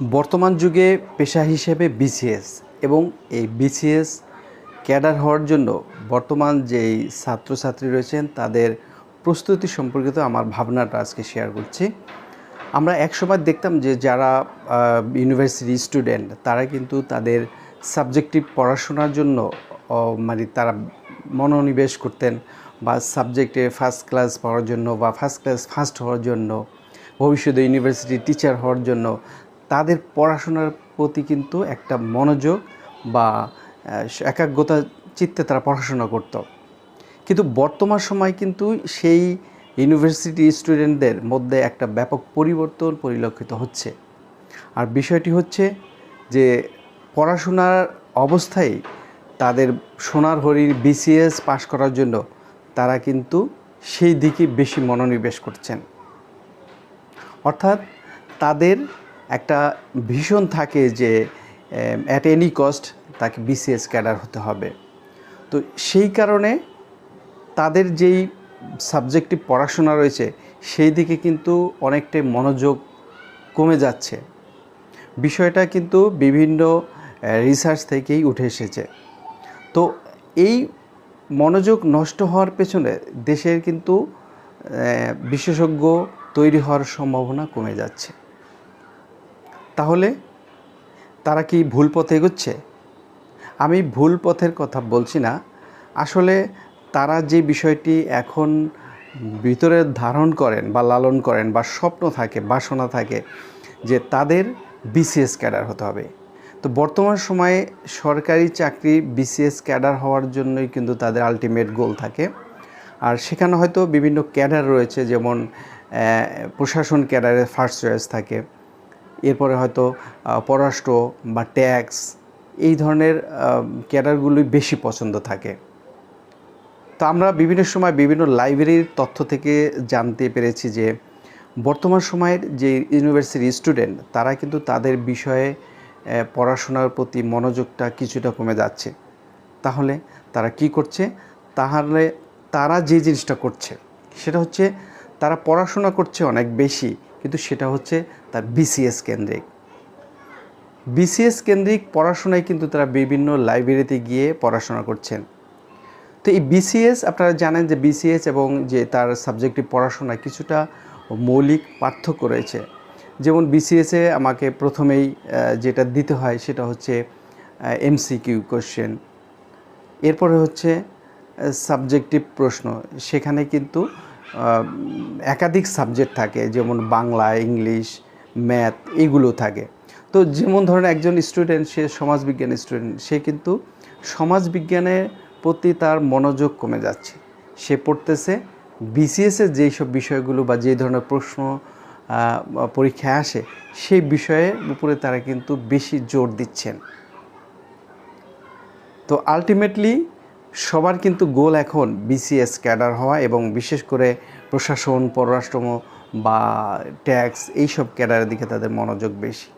বর্তমান যুগে পেশা হিসেবে বিসিএস এবং এই বিসিএস ক্যাডার হওয়ার জন্য বর্তমান যেই ছাত্রছাত্রী রয়েছেন, তাদের প্রস্তুতি সম্পর্কিত আমার ভাবনাটা আজকে শেয়ার করছি। আমরা একসময় দেখতাম যে যারা ইউনিভার্সিটি স্টুডেন্ট তারা কিন্তু তাদের সাবজেক্টিভ পড়াশোনার জন্য মানে তারা মনোনিবেশ করতেন বা সাবজেক্টে ফার্স্ট ক্লাস পাওয়ার জন্য বা ফার্স্ট ক্লাস ফার্স্ট হওয়ার জন্য, ভবিষ্যতে ইউনিভার্সিটি টিচার হওয়ার জন্য তাদের পড়াশোনার প্রতি কিন্তু একটা মনোযোগ বা একাগ্রতা চিত্তে তারা পড়াশোনা করতো। কিন্তু বর্তমান সময় কিন্তু সেই ইউনিভার্সিটি স্টুডেন্টদের মধ্যে একটা ব্যাপক পরিবর্তন পরিলক্ষিত হচ্ছে। আর বিষয়টি হচ্ছে যে, পড়াশোনার অবস্থায় তাদের সোনার হরিণ বিসিএস পাশ করার জন্য তারা কিন্তু সেই দিকে বেশি মনোনিবেশ করছেন। অর্থাৎ তাদের একটা ভীষণ থাকে যে অ্যাট এনি কস্ট তাকে বিসিএস ক্যাডার হতে হবে। তো সেই কারণে তাদের যেই সাবজেক্টিভ পড়াশোনা রয়েছে, সেই দিকে কিন্তু অনেকটাই মনোযোগ কমে যাচ্ছে। বিষয়টা কিন্তু বিভিন্ন রিসার্চ থেকেই উঠে এসেছে। তো এই মনোযোগ নষ্ট হওয়ার পেছনে দেশের কিন্তু বিশেষজ্ঞ তৈরি হওয়ার সম্ভাবনা কমে যাচ্ছে। তাহলে তারা কি ভুল পথে এগোচ্ছে? আমি ভুল পথের কথা বলছি না। আসলে তারা যে বিষয়টি এখন ভিতরে ধারণ করেন বা লালন করেন বা স্বপ্ন থাকে, বাসনা থাকে যে তাদের বিসিএস ক্যাডার হতে হবে। তো বর্তমান সময়ে সরকারি চাকরি বিসিএস ক্যাডার হওয়ার জন্যই কিন্তু তাদের আলটিমেট গোল থাকে। আর সেখানে হয়তো বিভিন্ন ক্যাডার রয়েছে, যেমন প্রশাসন ক্যাডারের ফার্স্ট চয়েস থাকে। এরপরে হয়তো পররাষ্ট্র বা ট্যাক্স, এই ধরনের ক্যাডারগুলোই বেশি পছন্দ থাকে। তো আমরা বিভিন্ন সময় বিভিন্ন লাইব্রেরির তথ্য থেকে জানতে পেরেছি যে, বর্তমান সময়ের যে ইউনিভার্সিটি স্টুডেন্ট, তারা কিন্তু তাদের বিষয়ে পড়াশোনার প্রতি মনোযোগটা কিছুটা কমে যাচ্ছে। তাহলে তারা কি করছে? তাহলে তারা যে জিনিসটা করছে, সেটা হচ্ছে তারা পড়াশোনা করছে অনেক বেশি কিন্তু সেটা হচ্ছে তার বিসিএস কেন্দ্রিক। বিসিএস কেন্দ্রিক পড়াশোনায় কিন্তু তারা বিভিন্ন লাইব্রেরিতে গিয়ে পড়াশোনা করছেন। তো এই বিসিএস আপনারা জানেন যে বিসিএস এবং যে তার সাবজেক্টিভ পড়াশোনা কিছুটা মৌলিক পার্থক্য রয়েছে। যেমন বিসিএসে আমাকে প্রথমেই যেটা দিতে হয় সেটা হচ্ছে এমসিকিউ কোশ্চেন এরপরে হচ্ছে সাবজেক্টিভ প্রশ্ন। সেখানে কিন্তু একাধিক সাবজেক্ট থাকে, যেমন বাংলা, ইংলিশ ম্যাথ এইগুলো থাকে। তো যেমন ধরেন একজন স্টুডেন্ট সে সমাজবিজ্ঞান স্টুডেন্ট সে কিন্তু সমাজবিজ্ঞানের প্রতি তার মনোযোগ কমে যাচ্ছে। সে পড়তেছে বিসিএসের যেই সব বিষয়গুলো বা যে ধরনের প্রশ্ন পরীক্ষায় আসে, সেই বিষয়ের উপরে তারা কিন্তু বেশি জোর দিচ্ছেন। তো আলটিমেটলি সবার কিন্তু গোল এখন বিসিএস ক্যাডার হওয়া এবং বিশেষ করে প্রশাসন পররাষ্ট্র বা ট্যাক্স এইসব ক্যাডারের দিকে তাদের মনোযোগ বেশি।